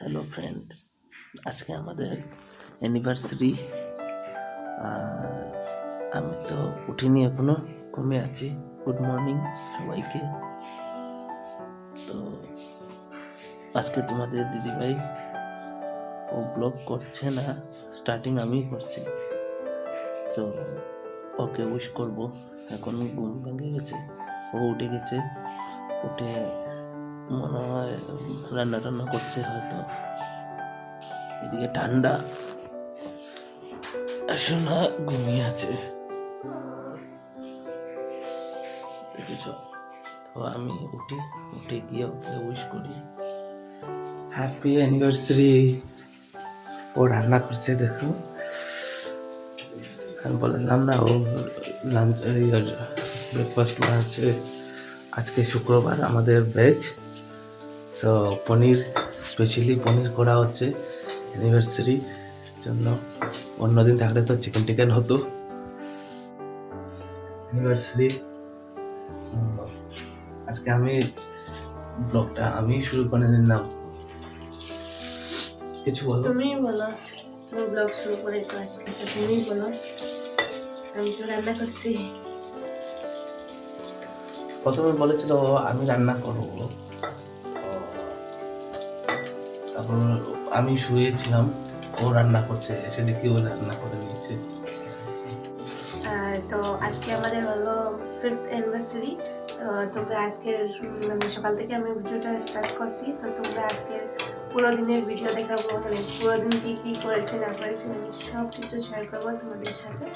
Hello friend আজকে আমাদের anniversary আমি তো উঠিনি এখনও, ঘুমিয়ে আছি। গুড মর্নিং সবাইকে। তো আজকে তোমাদের দিদিভাই ও ব্লগ করছে না স্টার্টিং আমি করছি। তো ওকে উইশ করব। এখন ঘুম ভেঙে গেছে। ও উঠে গেছে। উঠে মনে হয় রান্না টান্না করছে হয়তো। এদিকে ঠান্ডা। শোনা ঘুমিয়ে আছে। দেখেছ? তো আমি উঠি, উঠে গিয়ে ওকে উইশ করি। হ্যাপি অ্যানিভার্সারি ও রান্না করছে, দেখো। আমি বললাম না, ও লাঞ্চ ব্রেকফাস্ট আছে আজকে শুক্রবার, আমাদের ভেজ তো পনির স্পেশালি পনির করা হচ্ছে অ্যানিভার্সারির জন্য। অন্যদিন থাকলে তো চিকেন টিকেন হতো। অ্যানিভার্সারি আজকে আমি ব্লগটা আমি শুরু করে নিলাম। কিছু বলো? তুমি বলো। তুমি ব্লগ শুরু করেছ আজকে তুমি বলো। আমি তো রান্না করছি। প্রথমে বলেছিল আমি রান্না করব। তারপর আমি শুয়েছিলাম, ও রান্না করছে, এসে দেখি ও রান্না করে নিয়েছে তো আজকে আমাদের হলো ফিফথ অ্যানিভার্সারি তো তোমরা আজকের সকাল থেকে আমি ভিডিওটা স্টার্ট করছি, তো তোমরা আজকের পুরো দিনের ভিডিও দেখাবো মানে পুরো দিন কী কী করেছে, না করেছে, আমি সব কিছু শেয়ার করব তোমাদের সাথে।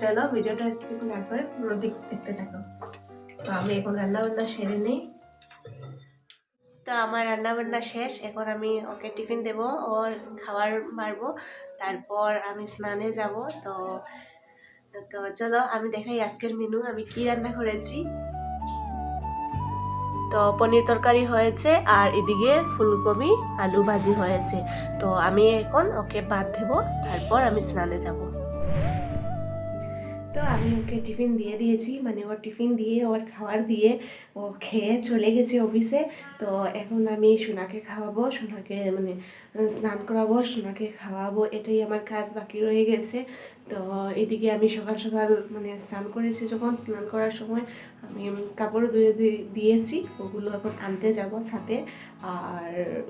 চলো ভিডিওটা স্কিপ না করে পুরো দিক দেখতে থাকো। তো আমি এখন রান্না বান্না সেরে নেই। তো আমার রান্না বান্না শেষ, এখন আমি ওকে টিফিন দেবো, ওর খাবার মারবো, তারপর আমি স্নানে যাব, তো তো চলো আমি দেখাই আজকের মেনু আমি কি রান্না করেছি। তো পনির তরকারি হয়েছে, আর এদিকে ফুলকপি, আলু ভাজি হয়েছে, তো আমি এখন ওকে ভাত দেবো, তারপর আমি স্নানে যাব। তো আমি ওকে টিফিন দিয়ে দিয়েছি মানে ওর টিফিন দিয়ে, ওর খাবার দিয়ে ও খেয়ে চলে গেছে অফিসে। তো এখন আমি সোনাকে খাওয়াবো, সোনাকে মানে স্নান করাবো, সোনাকে খাওয়াবো, এটাই আমার কাজ বাকি রয়ে গেছে। তো এদিকে আমি সকাল সকাল মানে স্নান করেছি যখন, স্নান করার সময় আমি কাপড় ধুয়ে দিয়ে- দিয়েছি, ওগুলো এখন আনতে যাব ছাতে আর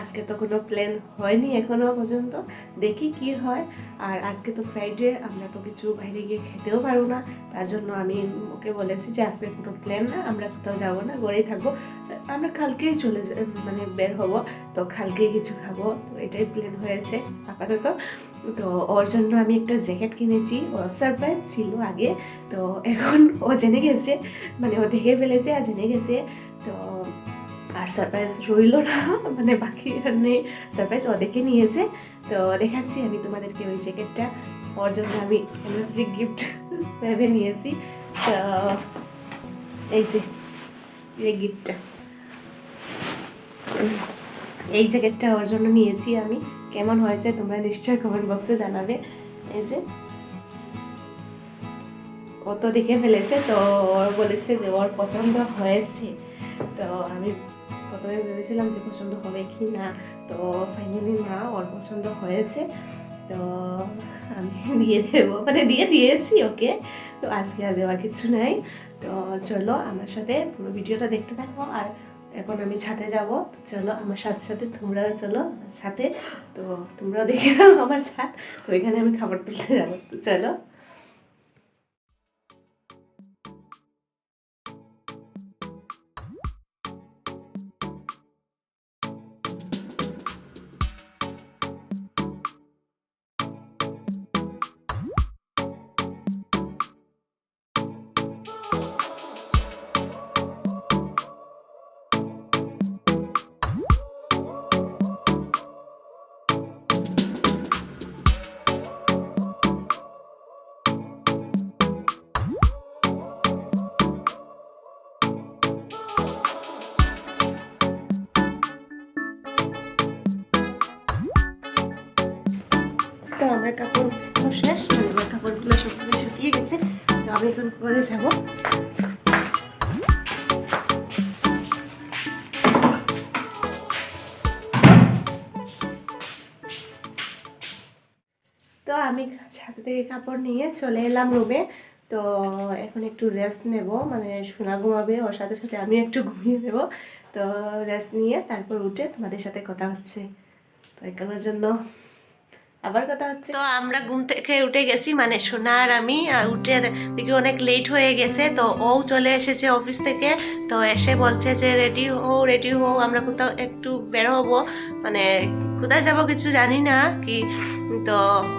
আজকে তো কোনো প্ল্যান হয়নি এখনও পর্যন্ত। দেখি কি হয়। আর আজকে তো ফ্রাইডে আমরা তো কিছু বাইরে গিয়ে খেতেও পারব না। তার জন্য আমি ওকে বলেছি যে আজকে কোনো প্ল্যান না, আমরা কোথাও যাব না, ঘরেই থাকব। আমরা কালকেই চলে মানে বের হব। তো কালকেই কিছু খাব। তো এটাই প্ল্যান হয়েছে আপাতত। তো ওর জন্য আমি একটা জ্যাকেট কিনেছি। ও সারপ্রাইজ ছিল আগে। তো এখন ও জেনে গেছে। মানে ও দেখে ফেলেছে আর জেনে গেছে। তো আর সারপ্রাইজ রইল না মানে বাকি আর নেই। সারপ্রাইজ ও দেখে নিয়েছে। তো দেখাচ্ছি আমি তোমাদেরকে ওই জ্যাকেটটা ওর জন্য আমি অ্যানিভার্সারি গিফট ভেবে নিয়েছি। তো এই যে, এই গিফটটা এই জ্যাকেটটা ওর জন্য নিয়েছি আমি। কেমন হয়েছে তোমরা নিশ্চয়ই কমেন্ট বক্সে জানাবে। এই যে, ও তো দেখে ফেলেছে। তো ওর বলেছে যে ওর পছন্দ হয়েছে। তো আমি প্রথমে ভেবেছিলাম যে পছন্দ হবে কি না, তো ফাইনালি না, ওর পছন্দ হয়েছে। তো আমি দিয়ে দেবো মানে দিয়ে দিয়েছি, ওকে। তো আজকে আর দেওয়ার কিছু নাই। তো চলো আমার সাথে পুরো ভিডিওটা দেখতে থাকো, আর এখন আমি ছাদে যাব। চলো আমার সাথে সাথে তোমরা চলো আমার সাথে। তো তোমরাও দেখে নাও আমার ছাদ। তো এখানে আমি খাবার তুলতে যাব। চলো। আমার কাপড় সব শেষ, জামার কাপড়গুলো সব কিছু শুকিয়ে গেছে। তো আমি এখন করে যাব। তো আমি ছাদ থেকে কাপড় নিয়ে চলে এলাম রুমে। তো এখন একটু রেস্ট নেব মানে সোনা ঘুমাবে, ওর সাথে সাথে আমি একটু ঘুমিয়ে নেব। তো রেস্ট নিয়ে তারপর উঠে তোমাদের সাথে কথা হচ্ছে। তো এখানোর জন্য আবার কথা হচ্ছে। তো আমরা ঘুম থেকে উঠে গেছি মানে সোনা আর আমি আর উঠে দেখি অনেক লেট হয়ে গেছে, তো ও চলে এসেছে অফিস থেকে, তো এসে বলছে যে রেডি হও রেডি হও, আমরা কোথাও একটু বের হব। মানে কোথায় যাব কিছু জানি না, কি, তো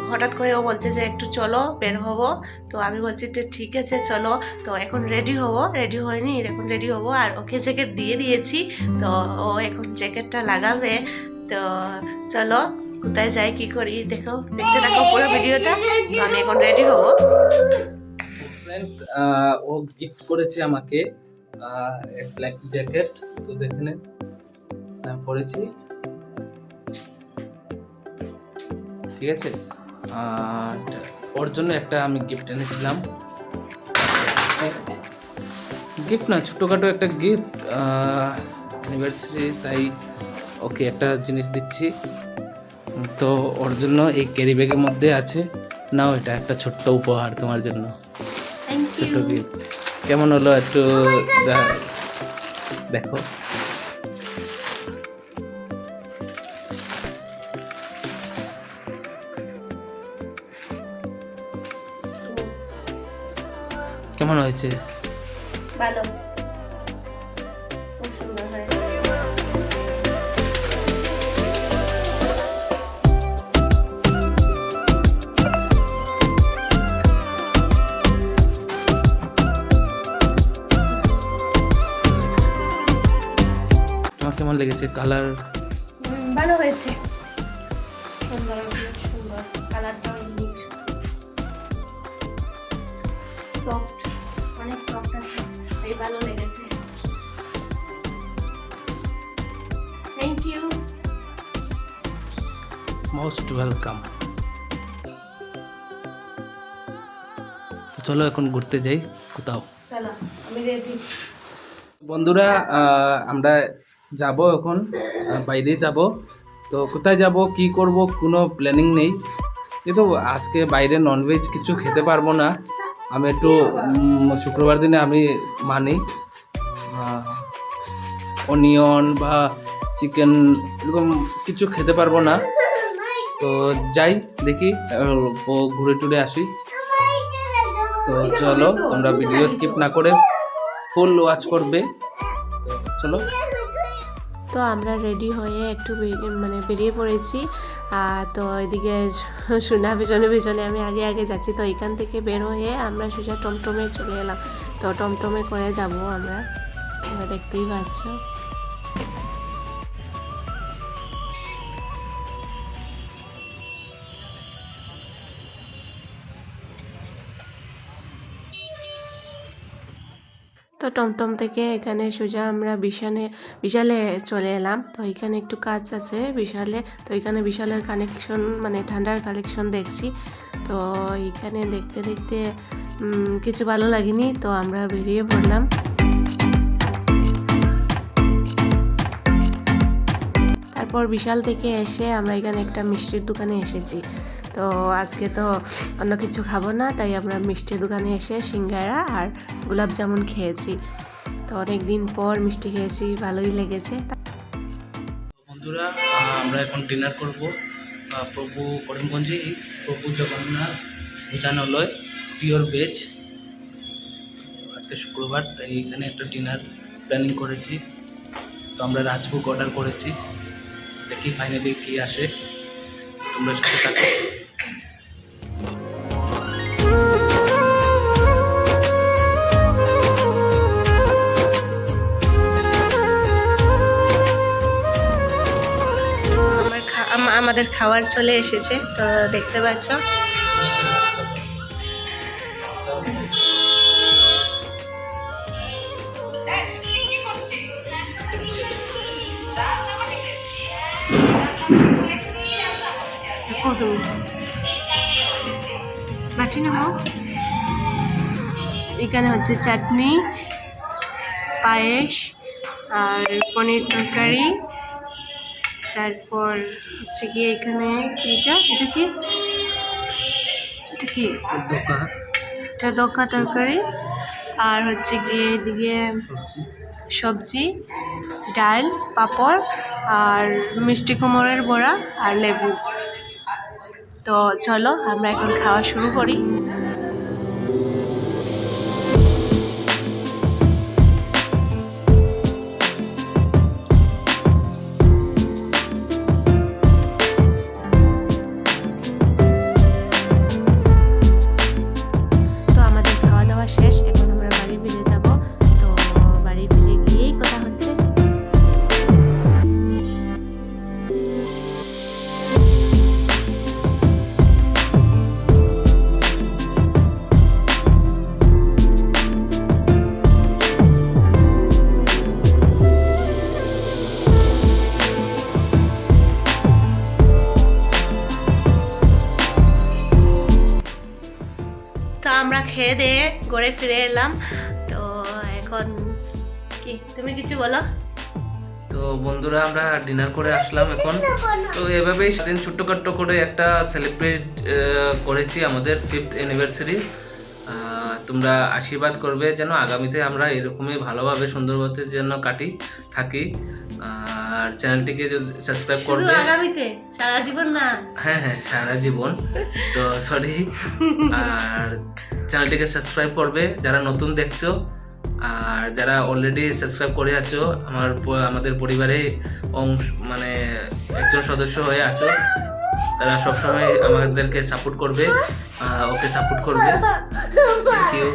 হঠাৎ করে ও বলছে যে, একটু চলো, বের হব। তো আমি বলছি যে, ঠিক আছে, চলো। তো এখন রেডি হব রেডি হয়নি, এখন রেডি হব, আর ওকে জ্যাকেট দিয়ে দিয়েছি, তো ও এখন জ্যাকেটটা লাগাবে, তো চলো কোথায় যাই কি করি, দেখো, দেখতে থাকো পুরো ভিডিওটা, আমি এখন রেডি হব। ফ্রেন্ডস ও গিফট করেছে আমাকে এক ব্ল্যাক জ্যাকেট তো দেখে নেন পরেছি। ঠিক আছে? ওর জন্য একটা আমি গিফট এনেছিলাম। গিফট না, ছোটোখাটো একটা গিফট অ্যানিভার্সারি তাই ওকে একটা জিনিস দিচ্ছি। তো ওর জন্য এই ক্যারি ব্যাগের মধ্যে আছে। নাও এটা একটা ছোট্ট উপহার তোমার জন্য। থ্যাংক ছোট গিফট কেমন হলো একটু দেখো। কেমন হয়েছে? ভালো। লেগেছে কালার ভালো হয়েছে। সুন্দর সুন্দর। কালারটা অনেক সফট অনেক সফট আছে। এই ভালো লেগেছে। থ্যাংক ইউ মোস্ট ওয়েলকাম চলো এখন ঘুরতে যাই কোথাও। চলো আমি রেডি বন্ধুরা আহ, আমরা যাব এখন বাইরে যাব। তো কোথায় যাব, কি করব, কোনো প্ল্যানিং নেই। কিন্তু আজকে বাইরে ননভেজ কিছু খেতে পারব না। আমি একটু শুক্রবার দিনে আমি মানি। অনিয়ন বা চিকেন এরকম কিছু খেতে পারব না। তো যাই, দেখি ঘুরে টুরে আসি। তো চলো, তোমরা ভিডিও স্কিপ না করে ফুল ওয়াচ করবে। তো চলো। তো আমরা রেডি হয়ে একটু মানে বেরিয়ে পড়েছি। আর তো এদিকে সোনা পেছনে পেছনে আমি আগে আগে যাচ্ছি। তো এখান থেকে বের হয়ে আমরা সোজা টমটমে চলে এলাম। তো টমটমে করে যাব আমরা। দেখতেই পাচ্ছ। তো টমটম থেকে এখানে সোজা আমরা বিশালে বিশালে চলে এলাম। তো এখানে একটু কাজ আছে বিশালে। তো এখানে বিশালের কানেকশন মানে ঠান্ডার কালেকশন দেখছি। তো এখানে দেখতে দেখতে কিছু ভালো লাগেনি। তো আমরা বেরিয়ে পড়লাম। তারপর বিশাল থেকে এসে আমরা এখানে একটা মিষ্টির দোকানে এসেছি। তো আজকে তো অন্য কিছু খাব না, তাই আমরা মিষ্টির দোকানে এসে সিঙ্গারা আর গোলাপ জামুন খেয়েছি। তো অনেক দিন পর মিষ্টি খেয়েছি, ভালোই লেগেছে। বন্ধুরা, আমরা এখন ডিনার করব প্রভু করিমগঞ্জে প্রভু জগন্নাথ ভোজানালয় পিওর ভেজ আজকে শুক্রবার, তাই এখানে একটা ডিনার প্ল্যানিং করেছি। তো আমরা রাজভোগ অর্ডার করেছি। দেখি ফাইনালি কী আসে। তোমরা সাথে থাকো। আমাদের খাবার চলে এসেছে তো দেখতে পাচ্ছ। এখানে হচ্ছে চাটনি পায়েস আর পনির তরকারি। তারপর হচ্ছে গিয়ে এখানে এটা এটা কি? এটা কি? এটা দোকা তরকারি। আর হচ্ছে গিয়ে এদিকে সবজি ডাল পাঁপড় আর মিষ্টি কুমড়ের বড়া আর লেবু। তো চলো আমরা এখন খাওয়া শুরু করি। ঘরে ফিরে এলাম। তো এখন কি? তুমি কিছু বলো? তো বন্ধুরা আমরা ডিনার করে আসলাম এখন। তো এভাবেই সেদিন ছোট্টখাট্ট করে একটা সেলিব্রেট করেছি আমাদের ফিফথ অ্যানিভার্সারি তোমরা আশীর্বাদ করবে যেন আগামীতে আমরা এরকমই ভালোভাবে সুন্দরভাবে যেন কাটি থাকি। আর চ্যানেলটিকে যদি সাবস্ক্রাইব করবে আগামীতে সারা জীবন না। হ্যাঁ হ্যাঁ সারা জীবন। তো সরি আর চ্যানেলটিকে সাবস্ক্রাইব করবে যারা নতুন দেখছ। আর যারা অলরেডি সাবস্ক্রাইব করে আছো আমার আমাদের পরিবারে অংশ মানে একজন সদস্য হয়ে আছো তারা সবসময় আমাদেরকে সাপোর্ট করবে। ওকে সাপোর্ট করবে। Thank you